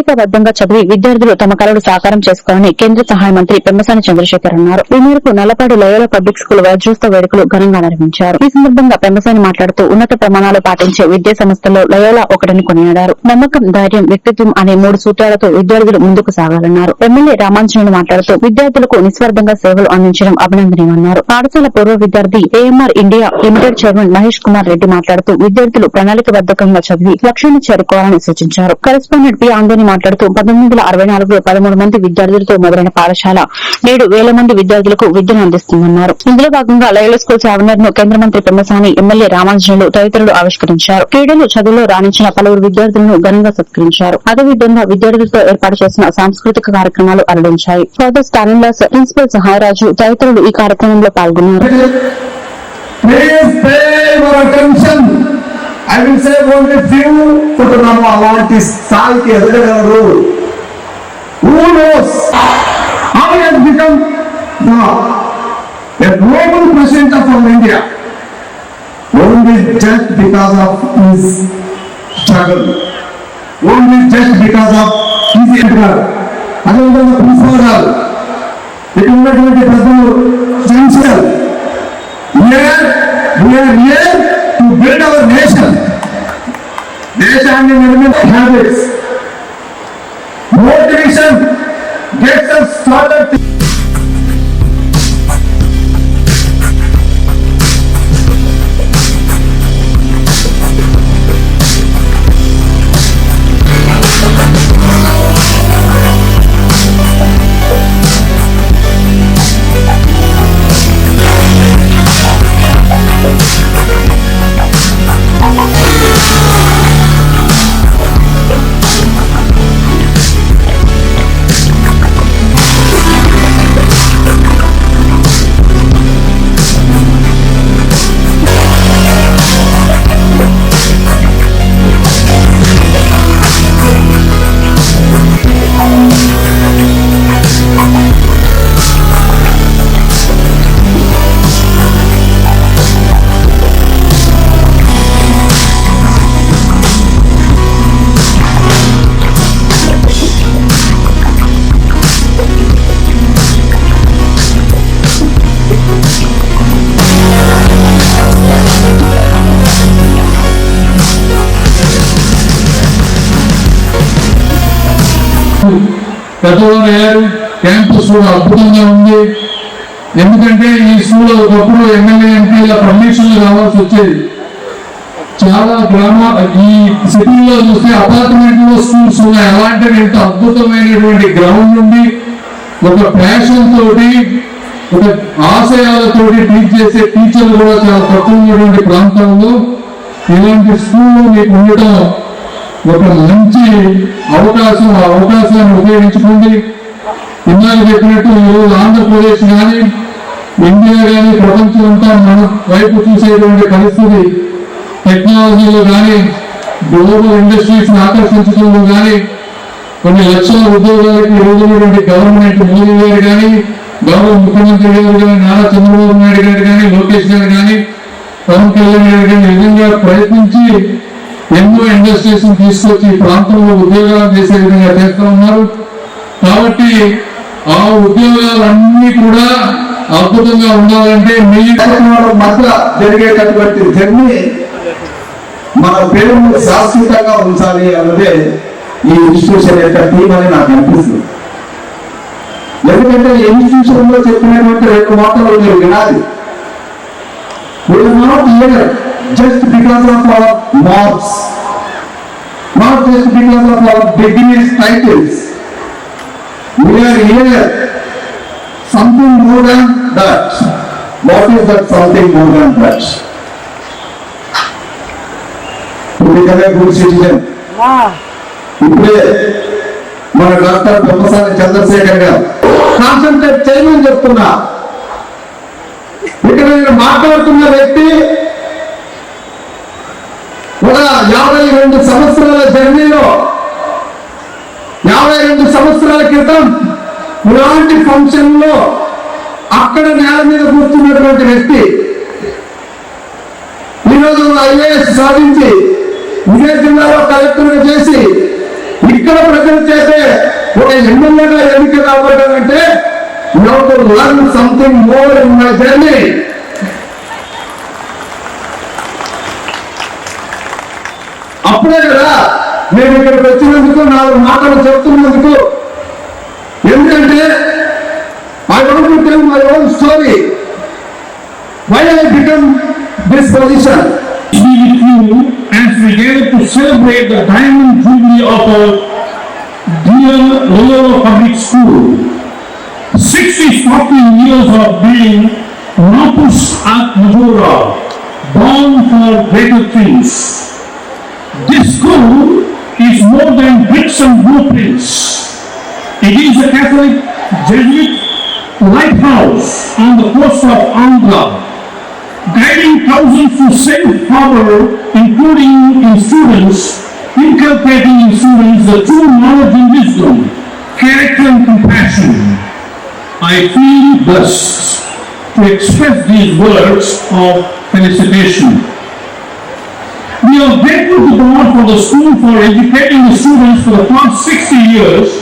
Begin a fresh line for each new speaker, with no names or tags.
ప్రణాళికాబద్దంగా చదివి విద్యార్థులు తమ కళలు సాకారం చేసుకోవాలని కేంద్ర సహాయ మంత్రి పెమ్మసాని చంద్రశేఖర్ అన్నారు. ఈ మేరకు నల్లపాడు లోయల పబ్లిక్ స్కూల్ వజ్రోత్సవ వేడుకలు ఘనంగా నిర్వహించారు. ఈ సందర్భంగా పెమ్మసాని మాట్లాడుతూ ఉన్నత ప్రమాణాలు పాటించే విద్యా సంస్థల్లో లయోలా ఒకటని కొనియాడారు. నమ్మకం ధైర్యం వ్యక్తిత్వం అనే మూడు సూత్రాలతో విద్యార్థులు ముందుకు సాగాలన్నారు. ఎమ్మెల్యే రామాంజనేయులు మాట్లాడుతూ విద్యార్థులకు నిస్వార్థంగా సేవలు అందించడం అభినందనీయమన్నారు. పాఠశాల పూర్వ విద్యార్థి AMR India limited chairman Mahesh Kumar Reddy మాట్లాడుతూ విద్యార్థులు ప్రణాళికబద్దంగా చదివి లక్ష్యాన్ని చేరుకోవాలని సూచించారు. కరెస్పాండెంట్ పి ఆందోని మాట్లాడుతూ పంతొమ్మిది వందల అరవై నాలుగులో పదమూడు మంది విద్యార్థులతో మొదలైన పాఠశాల నేడు వేల మంది విద్యార్థులకు విద్యను అందిస్తుందన్నారు ఇందులో భాగంగా లయల స్కూల్ చావనర్ను కేంద్ర మంత్రి పెమ్మసాని ఎమ్మెల్యే రామానుజనులు తదితరులు ఆవిష్కరించారు క్రీడలు చదువులో రాణించిన పలువురు విద్యార్థులను ఘనంగా సత్కరించారు అదేవిధంగా విద్యార్థులతో ఏర్పాటు చేసిన సాంస్కృతిక కార్యక్రమాలు అలరించాయి ఫాదర్ స్టానిన్లాస్ ప్రిన్సిపల్ సహాయరాజు తదితరులు ఈ కార్యక్రమంలో పాల్గొన్నారు
I will say only few కుటుంబం అలాంటి స్థాయికి ఎదగగలరు Who knows how he has become the a global president of our India only just because of his struggle only just because of his effort అదేవిధంగా principal గారు ఇక్కడ ఉన్నటువంటి పెద్దలు సెన్సియల్ here we build our nation దేశాన్ని నిర్మించ habits
పెద్దవారు అయ్యారు. Campus కూడా అద్భుతంగా ఉంది. ఎందుకంటే ఈ స్కూల్ ఒకప్పుడు ఎమ్మెల్యే ఎంపీల పర్మిషన్లు కావాల్సి వచ్చేది. చాలా గ్రామ ఈ సిటీలో చూస్తే అపార్ట్మెంట్లో స్కూల్స్ ఉన్నాయి. అలాంటివి ఎంత అద్భుతమైనటువంటి గ్రౌండ్ నుండి ఒక ప్యాషన్ తోటి ఒక ఆశయాలతో టీచ్ చేసే టీచర్లు కూడా చాలా తక్కువ ఉన్నటువంటి ప్రాంతంలో ఇలాంటి స్కూల్ మీకు ఉండటం ఒక మంచి అవకాశం ఆ అవకాశాన్ని ఉపయోగించుకోండి. ఇందాక చెప్పినట్టు ఈరోజు ఆంధ్రప్రదేశ్ కానీ ఇండియా కానీ ప్రపంచం అంతా మన వైపు చూసేటువంటి పరిస్థితి. టెక్నాలజీలో కానీ గ్లోబల్ ఇండస్ట్రీస్ని ఆకర్షించడంలో కానీ కొన్ని లక్షల ఉద్యోగాలకు రోజున్నటువంటి గవర్నమెంట్ మోదీ గారు కానీ గౌరవ ముఖ్యమంత్రి గారు కానీ నారా చంద్రబాబు నాయుడు గారు కానీ లోకేష్ గారు కానీ పవన్ కళ్యాణ్ గారు కానీ నిజంగా ప్రయత్నించి ఎన్నో ఇండస్ట్రీస్ తీసుకొచ్చి ఈ ప్రాంతంలో ఉద్యోగాలు చేసే విధంగా చేస్తూ ఉన్నారు. కాబట్టి ఆ ఉద్యోగాలన్నీ కూడా అద్భుతంగా ఉండాలంటే మీ
మధ్య జరిగేటటువంటి జర్నీ మన పేరును శాశ్వతంగా ఉంచాలి అన్నదే ఈ ఇన్స్టిట్యూషన్ యొక్క థీమ్ అని నాకు అనిపిస్తుంది. ఎందుకంటే ఇన్స్టిట్యూషన్లో చెప్పినటువంటి రెండు మాటలు మీరు వినాలి. వీళ్ళు మనం తీయగలరు Here just because of our marks not just because of our degrees titles we are here something more than that. What is that something more than that? To become a good citizen. ఇప్పుడే మన doctor Bommasani Chandrasekhar గారు concentrate చేయమని చెప్తున్నా ఇక్కడ నేను మాట్లాడుతున్న వ్యక్తి ఒక యాభై రెండు సంవత్సరాల జర్నీలో యాభై రెండు సంవత్సరాల క్రితం ఇలాంటి ఫంక్షన్లో అక్కడ నేల మీద కూర్చున్నటువంటి వ్యక్తి ఈరోజు ఐఏఎస్ సాధించి విజయ జిల్లాలో కలెక్టర్ చేసి ఇక్కడ ప్రజలు చేసే ఒక ఎమ్మెల్యేగా ఎన్నిక రావడం అంటే to learn something more in my journey. అప్పుడే కదా నేను ఇక్కడికి వచ్చినందుకు నాలుగు మాటలు చెప్తున్నందుకు ఎందుకంటే I want tell my own story why I become this position
be with as we gather to celebrate the diamond jubilee of our dear Loyola Public School. 60 fucking years of being Nopus at Majora, born for greater things. This school is more than bricks and blueprints. It is a Catholic Jesuit lighthouse on the coast of Andhra guiding thousands to safe harbor, including in students, inculcating in students the true knowledge and wisdom, character and compassion. I feel blessed to express these words of felicitation. We are grateful to God for the school for educating the students for the past 60 years